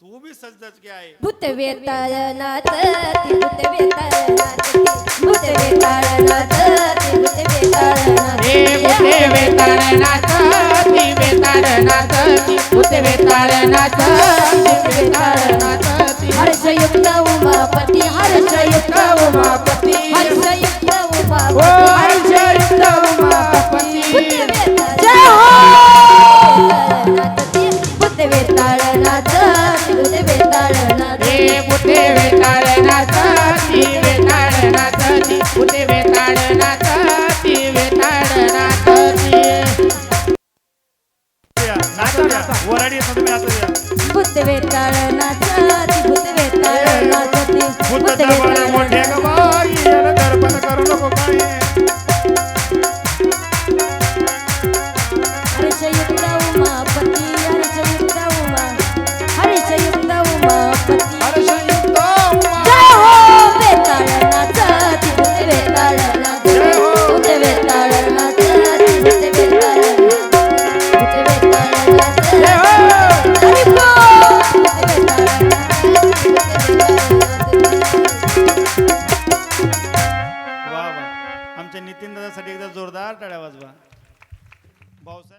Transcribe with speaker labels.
Speaker 1: तू बी सजदच की आहे.
Speaker 2: भूत वेताळनाथ ती भूत वेताळनाथ ती भूत वेताळनाथ ती भूत वेताळनाथ
Speaker 3: हे भूते वेताळनाथ ती वेताळनाथ ती भूते वेताळनाथ ती वेताळनाथ ती
Speaker 2: हर्षयुक्त उमापती हर्षयुक्त
Speaker 3: उमापती.
Speaker 2: ઓરડી તમે આ
Speaker 1: તો ભૂત
Speaker 2: વેતાળ ના જાતિ ભૂત વેતાળ ના જાતિ
Speaker 3: ભૂત દબાણ
Speaker 2: મોઢે ગવાઈ અને દર્પણ કરો નો કોકાઈ
Speaker 1: અરે સૈયદ आमच्या नितीन दादासाठी एकदा जोरदार टाळ्या वाजवा. भाऊसाहेब